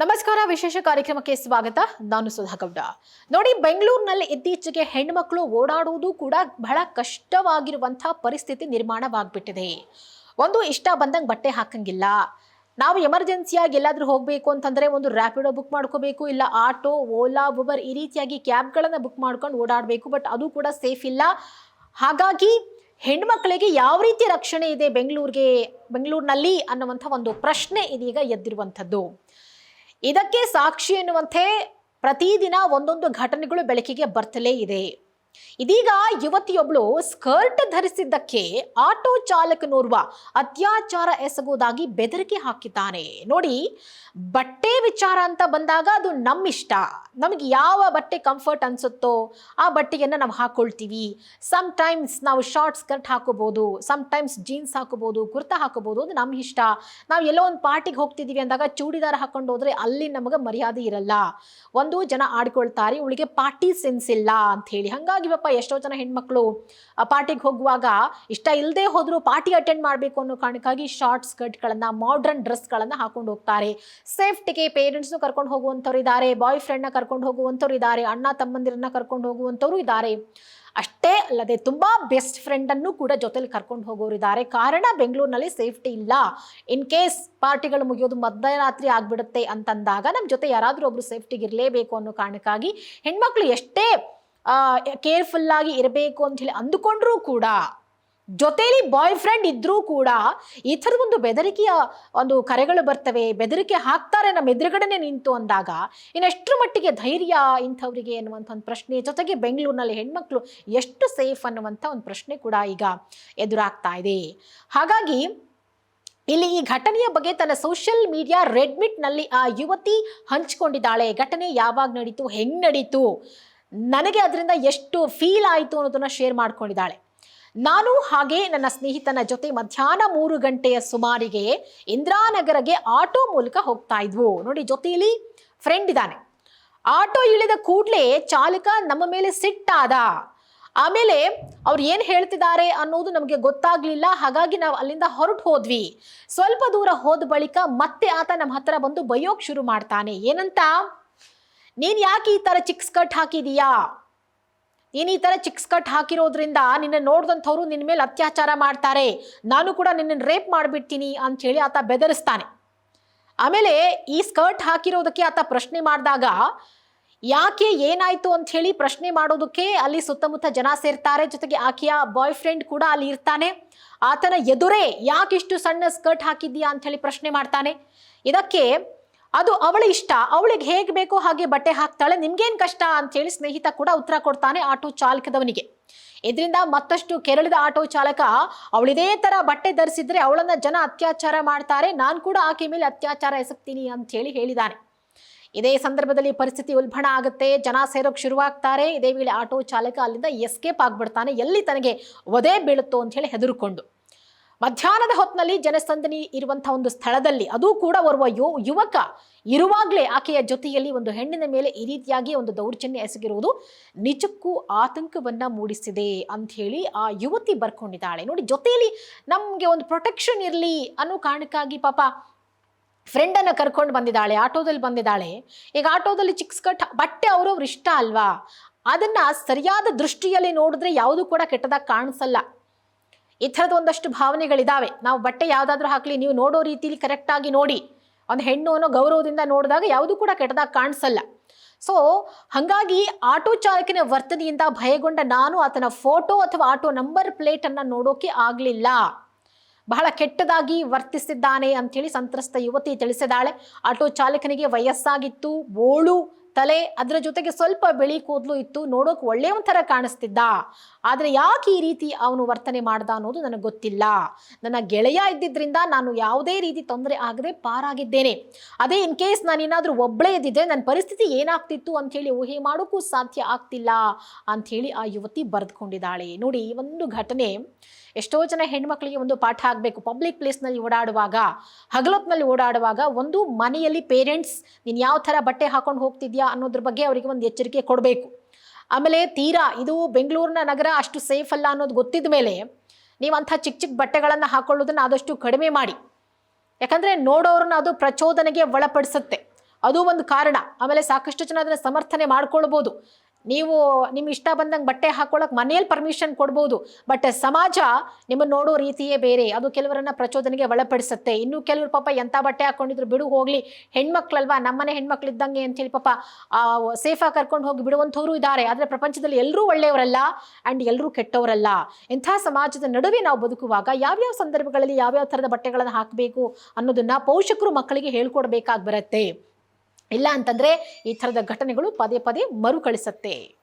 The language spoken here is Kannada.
ನಮಸ್ಕಾರ, ವಿಶೇಷ ಕಾರ್ಯಕ್ರಮಕ್ಕೆ ಸ್ವಾಗತ. ನಾನು ಸುಧಾಗೌಡ ನೋಡಿ, ಬೆಂಗಳೂರಿನಲ್ಲಿ ಇತ್ತೀಚೆಗೆ ಹೆಣ್ಮಕ್ಳು ಓಡಾಡುವುದು ಕೂಡ ಬಹಳ ಕಷ್ಟವಾಗಿರುವಂತಹ ಪರಿಸ್ಥಿತಿ ನಿರ್ಮಾಣವಾಗ್ಬಿಟ್ಟಿದೆ. ಒಂದು ಇಷ್ಟ ಬಂದಂಗೆ ಬಟ್ಟೆ ಹಾಕಂಗಿಲ್ಲ. ನಾವು ಎಮರ್ಜೆನ್ಸಿಯಾಗಿ ಎಲ್ಲಾದರೂ ಹೋಗಬೇಕು ಅಂತಂದ್ರೆ ಒಂದು ರ್ಯಾಪಿಡೋ ಬುಕ್ ಮಾಡ್ಕೋಬೇಕು, ಇಲ್ಲ ಆಟೋ, ಓಲಾ ಉಬರ್ ಈ ರೀತಿಯಾಗಿ ಕ್ಯಾಬ್ಗಳನ್ನು ಬುಕ್ ಮಾಡ್ಕೊಂಡು ಓಡಾಡಬೇಕು ಬಟ್ ಅದು ಕೂಡ ಸೇಫ್ ಇಲ್ಲ. ಹಾಗಾಗಿ ಹೆಣ್ಮಕ್ಳಿಗೆ ಯಾವ ರೀತಿ ರಕ್ಷಣೆ ಇದೆ ಬೆಂಗಳೂರಿಗೆ, ಬೆಂಗಳೂರಿನಲ್ಲಿ ಅನ್ನುವಂಥ ಒಂದು ಪ್ರಶ್ನೆ ಇದೀಗ ಎದ್ದಿರುವಂಥದ್ದು. ಇದಕ್ಕೆ ಸಾಕ್ಷಿ ಎನ್ನುವಂತೆ ಪ್ರತಿದಿನ ಒಂದೊಂದು ಘಟನೆಗಳು ಬೆಳಕಿಗೆ ಬರ್ತಲೇ ಇದೆ. ಇದೀಗ ಯುವತಿಯೊಬ್ಳು ಸ್ಕರ್ಟ್ ಧರಿಸಿದ್ದಕ್ಕೆ ಆಟೋ ಚಾಲಕನೋರ್ವ ಅತ್ಯಾಚಾರ ಎಸಗುವುದಾಗಿ ಬೆದರಿಕೆ ಹಾಕಿದ್ದಾನೆ. ನೋಡಿ, ಬಟ್ಟೆ ವಿಚಾರ ಅಂತ ಬಂದಾಗ ಅದು ನಮ್ಮಿಷ್ಟ. ನಮಗೆ ಯಾವ ಬಟ್ಟೆ ಕಂಫರ್ಟ್ ಅನ್ಸುತ್ತೋ ಆ ಬಟ್ಟೆಯನ್ನು ನಾವು ಹಾಕೊಳ್ತೀವಿ. ಸಮ್ ಟೈಮ್ಸ್ ನಾವು ಶಾರ್ಟ್ ಸ್ಕರ್ಟ್ ಹಾಕೋಬಹುದು ಸಮ್ ಟೈಮ್ಸ್ ಜೀನ್ಸ್ ಹಾಕೋಬಹುದು ಕುರ್ತಾ ಹಾಕೋಬಹುದು ಅದು ನಮ್ಮ ಇಷ್ಟ. ನಾವು ಎಲ್ಲೋ ಒಂದು ಪಾರ್ಟಿಗೆ ಹೋಗ್ತಿದ್ದೀವಿ ಅಂದಾಗ ಚೂಡಿದಾರ ಹಾಕೊಂಡು ಹೋದ್ರೆ ಅಲ್ಲಿ ನಮಗೆ ಮರ್ಯಾದೆ ಇರಲ್ಲ. ಒಂದು ಜನ ಆಡ್ಕೊಳ್ತಾರೆ ಇವಳಿಗೆ ಪಾರ್ಟಿ ಸೆನ್ಸ್ ಇಲ್ಲ ಅಂತ ಹೇಳಿ ಹಂಗಾಗಿ ಪಾಪ ಎಷ್ಟೋ ಜನ ಹೆಣ್ಮಕ್ಳು ಪಾರ್ಟಿಗೆ ಹೋಗುವಾಗ ಇಷ್ಟ ಇಲ್ಲದೆ ಹೋದರೂ ಪಾರ್ಟಿ ಅಟೆಂಡ್ ಮಾಡಬೇಕು ಅನ್ನೋ ಕಾರಣಕ್ಕಾಗಿ ಶಾರ್ಟ್ ಸ್ಕರ್ಟ್ಗಳನ್ನು ಮಾಡ್ರನ್ ಡ್ರೆಸ್ಗಳನ್ನು ಹಾಕೊಂಡು ಹೋಗ್ತಾರೆ. ಸೇಫ್ಟಿಗೆ ಪೇರೆಂಟ್ಸ್ನು ಕರ್ಕೊಂಡು ಹೋಗುವಂಥವ್ರು ಇದ್ದಾರೆ ಬಾಯ್ ಫ್ರೆಂಡ್ನ ಕರ್ಕೊಂಡು ಹೋಗುವಂಥವ್ರು ಇದ್ದಾರೆ, ಅಣ್ಣ ತಮ್ಮಂದಿರನ್ನ ಕರ್ಕೊಂಡು ಹೋಗುವಂಥವ್ರು ಇದ್ದಾರೆ. ಅಷ್ಟೇ ಅಲ್ಲದೆ ತುಂಬಾ ಬೆಸ್ಟ್ ಫ್ರೆಂಡ್ ಅನ್ನು ಕೂಡ ಜೊತೆಲಿ ಕರ್ಕೊಂಡು ಹೋಗೋರು ಇದ್ದಾರೆ. ಕಾರಣ ಬೆಂಗಳೂರಿನಲ್ಲಿ ಸೇಫ್ಟಿ ಇಲ್ಲ. ಇನ್ ಕೇಸ್ ಪಾರ್ಟಿಗಳು ಮುಗಿಯೋದು ಮಧ್ಯರಾತ್ರಿ ಆಗಿಬಿಡುತ್ತೆ ಅಂತಂದಾಗ ನಮ್ಮ ಜೊತೆ ಯಾರಾದರೂ ಒಬ್ರು ಸೇಫ್ಟಿಗೆ ಇರಲೇಬೇಕು ಅನ್ನೋ ಕಾರಣಕ್ಕಾಗಿ ಹೆಣ್ಮಕ್ಳು ಎಷ್ಟೇ ಕೇರ್ಫುಲ್ ಆಗಿ ಇರಬೇಕು ಅಂತ ಹೇಳಿ ಅಂದುಕೊಂಡ್ರೂ ಕೂಡ, ಜೊತೇಲಿ ಬಾಯ್ ಫ್ರೆಂಡ್ ಇದ್ರೂ ಕೂಡ ಈ ಥರದ ಒಂದು ಬೆದರಿಕೆಯ ಒಂದು ಕರೆಗಳು ಬರ್ತವೆ, ಬೆದರಿಕೆ ಹಾಕ್ತಾರೆ ನಮ್ಮ ಎದುರುಗಡೆನೆ ನಿಂತು ಅಂದಾಗ ಇನ್ನೆಷ್ಟರ ಮಟ್ಟಿಗೆ ಧೈರ್ಯ ಇಂಥವರಿಗೆ ಅನ್ನುವಂಥ ಒಂದು ಪ್ರಶ್ನೆ, ಜೊತೆಗೆ ಬೆಂಗಳೂರಿನಲ್ಲಿ ಹೆಣ್ಮಕ್ಳು ಎಷ್ಟು ಸೇಫ್ ಅನ್ನುವಂಥ ಒಂದು ಪ್ರಶ್ನೆ ಕೂಡ ಈಗ ಎದುರಾಗ್ತಾ ಇದೆ. ಹಾಗಾಗಿ ಇಲ್ಲಿ ಈ ಘಟನೆಯ ಬಗ್ಗೆ ತನ್ನ ಸೋಷಿಯಲ್ ಮೀಡಿಯಾ ರೆಡ್ಮಿಟ್ನಲ್ಲಿ ಆ ಯುವತಿ ಹಂಚಿಕೊಂಡಿದ್ದಾಳೆ. ಘಟನೆ ಯಾವಾಗ ನಡೀತು, ಹೆಂಗ್ ನಡೀತು? ನನಗೆ ಅದರಿಂದ ಎಷ್ಟು ಫೀಲ್ ಆಯಿತು ಅನ್ನೋದನ್ನು ಶೇರ್ ಮಾಡ್ಕೊಂಡಿದ್ದಾಳೆ. ನಾನು ಹಾಗೆ ನನ್ನ ಸ್ನೇಹಿತನ ಜೊತೆ ಮಧ್ಯಾಹ್ನ ಮೂರು ಗಂಟೆಯ ಸುಮಾರಿಗೆ ಇಂದ್ರಾನಗರಗೆ ಆಟೋ ಮೂಲಕ ಹೋಗ್ತಾ ಇದ್ವು. ನೋಡಿ, ಜೊತೆಯಲ್ಲಿ ಫ್ರೆಂಡ್ ಇದ್ದಾನೆ. ಆಟೋ ಇಳಿದ ಕೂಡಲೇ ಚಾಲಕ ನಮ್ಮ ಮೇಲೆ ಸಿಟ್ಟಾದ ಆಮೇಲೆ ಅವ್ರು ಏನು ಹೇಳ್ತಿದ್ದಾರೆ ಅನ್ನೋದು ನಮಗೆ ಗೊತ್ತಾಗ್ಲಿಲ್ಲ. ಹಾಗಾಗಿ ನಾವು ಅಲ್ಲಿಂದ ಹೊರಟು ಹೋದ್ವಿ. ಸ್ವಲ್ಪ ದೂರ ಹೋದ ಬಳಿಕ ಮತ್ತೆ ಆತ ನಮ್ಮ ಹತ್ರ ಬಂದು ಬೈಯೋಕ್ ಶುರು ಮಾಡ್ತಾನೆ. ಏನಂತ? ನೀನ್ ಯಾಕೆ ಈ ತರ ಚಿಕ್ ಸ್ಕರ್ಟ್ ಹಾಕಿದೀಯಾ? ನೀನು ಈ ತರ ಚಿಕ್ ಸ್ಕರ್ಟ್ ಹಾಕಿರೋದ್ರಿಂದ ನಿನ್ನ ನೋಡ್ದಂಥವ್ರು ನಿನ್ನ ಮೇಲೆ ಅತ್ಯಾಚಾರ ಮಾಡ್ತಾರೆ. ನಾನು ಕೂಡ ನಿನ್ನನ್ನು ರೇಪ್ ಮಾಡಿಬಿಡ್ತೀನಿ ಅಂತ ಹೇಳಿ ಆತ ಬೆದರಿಸ್ತಾನೆ. ಆಮೇಲೆ ಈ ಸ್ಕರ್ಟ್ ಹಾಕಿರೋದಕ್ಕೆ ಆತ ಪ್ರಶ್ನೆ ಮಾಡಿದಾಗ, ಯಾಕೆ ಏನಾಯ್ತು ಅಂತ ಹೇಳಿ ಪ್ರಶ್ನೆ ಮಾಡೋದಕ್ಕೆ ಅಲ್ಲಿ ಸುತ್ತಮುತ್ತ ಜನ ಸೇರ್ತಾರೆ. ಜೊತೆಗೆ ಆಕೆಯ ಬಾಯ್ ಫ್ರೆಂಡ್ ಕೂಡ ಅಲ್ಲಿ ಇರ್ತಾನೆ. ಆತನ ಎದುರೇ ಯಾಕಿಷ್ಟು ಸಣ್ಣ ಸ್ಕರ್ಟ್ ಹಾಕಿದ್ದೀಯಾ ಅಂತ ಹೇಳಿ ಪ್ರಶ್ನೆ ಮಾಡ್ತಾನೆ. ಇದಕ್ಕೆ ಅದು ಅವಳ ಇಷ್ಟ. ಅವಳಿಗೆ ಹೇಗೆ ಬೇಕೋ ಹಾಗೆ ಬಟ್ಟೆ ಹಾಕ್ತಾಳೆ. ನಿಮ್ಗೇನು ಕಷ್ಟ ಅಂತ ಹೇಳಿ ಸ್ನೇಹಿತ ಕೂಡ ಉತ್ತರ ಕೊಡ್ತಾನೆ ಆಟೋ ಚಾಲಕದವನಿಗೆ. ಇದರಿಂದ ಮತ್ತಷ್ಟು ಕೆರಳಿದ ಆಟೋ ಚಾಲಕ ಅವಳಿದೇ ತರ ಬಟ್ಟೆ ಧರಿಸಿದ್ರೆ ಅವಳನ್ನ ಜನ ಅತ್ಯಾಚಾರ ಮಾಡ್ತಾರೆ. ನಾನು ಕೂಡ ಆಕೆ ಮೇಲೆ ಅತ್ಯಾಚಾರ ಎಸಗ್ತೀನಿ ಅಂತ ಹೇಳಿ ಹೇಳಿದಾನೆ. ಇದೇ ಸಂದರ್ಭದಲ್ಲಿ ಪರಿಸ್ಥಿತಿ ಉಲ್ಬಣ ಆಗುತ್ತೆ. ಜನ ಸೇರೋಕ್ ಶುರುವಾಗ್ತಾರೆ. ಇದೇ ವೇಳೆ ಆಟೋ ಚಾಲಕ ಅಲ್ಲಿಂದ ಎಸ್ಕೇಪ್ ಆಗ್ಬಿಡ್ತಾನೆ. ಎಲ್ಲಿ ತನಗೆ ಒದೆ ಬೀಳುತ್ತೋ ಅಂತ ಹೇಳಿ ಹೆದರ್ಕೊಂಡು. ಮಧ್ಯಾಹ್ನದ ಹೊತ್ತಿನಲ್ಲಿ ಜನಸಂದಣಿ ಇರುವಂತಹ ಒಂದು ಸ್ಥಳದಲ್ಲಿ ಅದು ಕೂಡ ಓರ್ವ ಯುವಕ ಇರುವಾಗಲೇ ಆಕೆಯ ಜೊತೆಯಲ್ಲಿ ಒಂದು ಹೆಣ್ಣಿನ ಮೇಲೆ ಈ ರೀತಿಯಾಗಿ ಒಂದು ದೌರ್ಜನ್ಯ ಎಸಗಿರುವುದು ನಿಜಕ್ಕೂ ಆತಂಕವನ್ನ ಮೂಡಿಸಿದೆ ಅಂತ ಹೇಳಿ ಆ ಯುವತಿ ಬರ್ಕೊಂಡಿದ್ದಾಳೆ. ನೋಡಿ, ಜೊತೆಯಲ್ಲಿ ನಮಗೆ ಒಂದು ಪ್ರೊಟೆಕ್ಷನ್ ಇರಲಿ ಅನ್ನೋ ಕಾರಣಕ್ಕಾಗಿ ಪಾಪ ಫ್ರೆಂಡನ್ನು ಕರ್ಕೊಂಡು ಬಂದಿದ್ದಾಳೆ, ಆಟೋದಲ್ಲಿ ಬಂದಿದ್ದಾಳೆ. ಈಗ ಆಟೋದಲ್ಲಿ ಚಿಕ್ಸ್ಕಟ್ ಬಟ್ಟೆ ಅವ್ರವ್ರ ಇಷ್ಟ ಅಲ್ವಾ? ಅದನ್ನ ಸರಿಯಾದ ದೃಷ್ಟಿಯಲ್ಲಿ ನೋಡಿದ್ರೆ ಯಾವುದು ಕೂಡ ಕೆಟ್ಟದಾಗ ಕಾಣಿಸಲ್ಲ. ಈ ಥರದ ಒಂದಷ್ಟು ಭಾವನೆಗಳಿದ್ದಾವೆ ನಾವು ಬಟ್ಟೆ ಯಾವುದಾದ್ರೂ ಹಾಕಲಿ, ನೀವು ನೋಡೋ ರೀತಿಲಿ ಕರೆಕ್ಟಾಗಿ ನೋಡಿ. ಒಂದು ಹೆಣ್ಣು ಅನ್ನೋ ಗೌರವದಿಂದ ನೋಡಿದಾಗ ಯಾವುದೂ ಕೂಡ ಕೆಟ್ಟದಾಗ ಕಾಣಿಸಲ್ಲ. ಸೊ ಹಾಗಾಗಿ ಆಟೋ ಚಾಲಕನ ವರ್ತನೆಯಿಂದ ಭಯಗೊಂಡ ನಾನು ಆತನ ಫೋಟೋ ಅಥವಾ ಆಟೋ ನಂಬರ್ ಪ್ಲೇಟನ್ನು ನೋಡೋಕೆ ಆಗಲಿಲ್ಲ. ಬಹಳ ಕೆಟ್ಟದಾಗಿ ವರ್ತಿಸಿದ್ದಾನೆ ಅಂಥೇಳಿ ಸಂತ್ರಸ್ತ ಯುವತಿ ತಿಳಿಸಿದಾಳೆ. ಆಟೋ ಚಾಲಕನಿಗೆ ವಯಸ್ಸಾಗಿತ್ತು ಬೋಳು ತಲೆ ಅದರ ಜೊತೆಗೆ ಸ್ವಲ್ಪ ಬೆಳಿ ಕೂದಲು ಇತ್ತು, ನೋಡೋಕೆ ಒಳ್ಳೆಯ ಒಂಥರ ಕಾಣಿಸ್ತಿದ್ದ. ಆದರೆ ಯಾಕೆ ಈ ರೀತಿ ಅವನು ವರ್ತನೆ ಮಾಡ್ದ ಅನ್ನೋದು ನನಗೆ ಗೊತ್ತಿಲ್ಲ. ನನ್ನ ಗೆಳೆಯ ಇದ್ದಿದ್ದರಿಂದ ನಾನು ಯಾವುದೇ ರೀತಿ ತೊಂದರೆ ಆಗದೆ ಪಾರಾಗಿದ್ದೇನೆ. ಅದೇ ಇನ್ ಕೇಸ್ ನಾನು ಏನಾದರೂ ಒಬ್ಬಳೇ ಇದ್ದಿದ್ದೆ ನನ್ನ ಪರಿಸ್ಥಿತಿ ಏನಾಗ್ತಿತ್ತು ಅಂಥೇಳಿ ಊಹೆ ಮಾಡೋಕ್ಕೂ ಸಾಧ್ಯ ಆಗ್ತಿಲ್ಲ ಅಂಥೇಳಿ ಆ ಯುವತಿ ಬರೆದುಕೊಂಡಿದ್ದಾಳೆ. ನೋಡಿ, ಈ ಒಂದು ಘಟನೆ ಎಷ್ಟೋ ಜನ ಹೆಣ್ಮಕ್ಳಿಗೆ ಒಂದು ಪಾಠ ಆಗಬೇಕು. ಪಬ್ಲಿಕ್ ಪ್ಲೇಸ್ನಲ್ಲಿ ಓಡಾಡುವಾಗ, ಹಗಲೊತ್ನಲ್ಲಿ ಓಡಾಡುವಾಗ ಒಂದು ಮನೆಯಲ್ಲಿ ಪೇರೆಂಟ್ಸ್ ನೀನು ಯಾವ ಥರ ಬಟ್ಟೆ ಹಾಕೊಂಡು ಹೋಗ್ತಿದ್ಯಾ ಅನ್ನೋದ್ರ ಬಗ್ಗೆ ಅವರಿಗೆ ಒಂದು ಎಚ್ಚರಿಕೆ ಕೊಡಬೇಕು. ಆಮೇಲೆ ತೀರಾ, ಇದು ಬೆಂಗಳೂರಿನ ನಗರ ಅಷ್ಟು ಸೇಫ್ ಅಲ್ಲ ಅನ್ನೋದು ಗೊತ್ತಿದ ಮೇಲೆ ನೀವು ಅಂಥ ಚಿಕ್ಕ ಚಿಕ್ಕ ಬಟ್ಟೆಗಳನ್ನು ಹಾಕೊಳ್ಳೋದನ್ನು ಆದಷ್ಟು ಕಡಿಮೆ ಮಾಡಿ. ಯಾಕಂದರೆ ನೋಡೋರನ್ನ ಅದು ಪ್ರಚೋದನೆಗೆ ಒಳಪಡಿಸುತ್ತೆ. ಅದು ಒಂದು ಕಾರಣ. ಆಮೇಲೆ ಸಾಕಷ್ಟು ಜನ ಅದನ್ನು ಸಮರ್ಥನೆ ಮಾಡ್ಕೊಳ್ಬೋದು. ನೀವು ನಿಮ್ಮ ಇಷ್ಟ ಬಂದಂಗೆ ಬಟ್ಟೆ ಹಾಕೊಳ್ಳೋಕೆ ಮನೆಯಲ್ಲಿ ಪರ್ಮಿಷನ್ ಕೊಡ್ಬೋದು ಬಟ್ ಸಮಾಜ ನಿಮ್ಮನ್ನು ನೋಡೋ ರೀತಿಯೇ ಬೇರೆ. ಅದು ಕೆಲವರನ್ನ ಪ್ರಚೋದನೆಗೆ ಒಳಪಡಿಸುತ್ತೆ. ಇನ್ನು ಕೆಲವರು ಪಾಪ ಎಂಥ ಬಟ್ಟೆ ಹಾಕೊಂಡಿದ್ರು ಬಿಡು, ಹೋಗ್ಲಿ. ಹೆಣ್ಮಕ್ಳಲ್ವಾ? ನಮ್ಮನೆ ಹೆಣ್ಮಕ್ಳು ಇದ್ದಂಗೆ ಅಂತೇಳಿ ಪಾಪ ಸೇಫಾಗಿ ಕರ್ಕೊಂಡು ಹೋಗಿ ಬಿಡುವಂಥವ್ರು ಇದ್ದಾರೆ ಆದರೆ ಪ್ರಪಂಚದಲ್ಲಿ ಎಲ್ಲರೂ ಒಳ್ಳೆಯವರಲ್ಲ ಆ್ಯಂಡ್ ಎಲ್ಲರೂ ಕೆಟ್ಟವರಲ್ಲ. ಇಂಥ ಸಮಾಜದ ನಡುವೆ ನಾವು ಬದುಕುವಾಗ ಯಾವ್ಯಾವ ಸಂದರ್ಭಗಳಲ್ಲಿ ಯಾವ್ಯಾವ ಥರದ ಬಟ್ಟೆಗಳನ್ನು ಹಾಕಬೇಕು ಅನ್ನೋದನ್ನು ಪೋಷಕರು ಮಕ್ಕಳಿಗೆ ಹೇಳ್ಕೊಡ್ಬೇಕಾಗಿ ಬರುತ್ತೆ. ಇಲ್ಲ ಅಂತಂದ್ರೆ ಈ ಥರದ ಘಟನೆಗಳು ಪದೇ ಪದೇ ಮರುಕಳಿಸತ್ತೆ.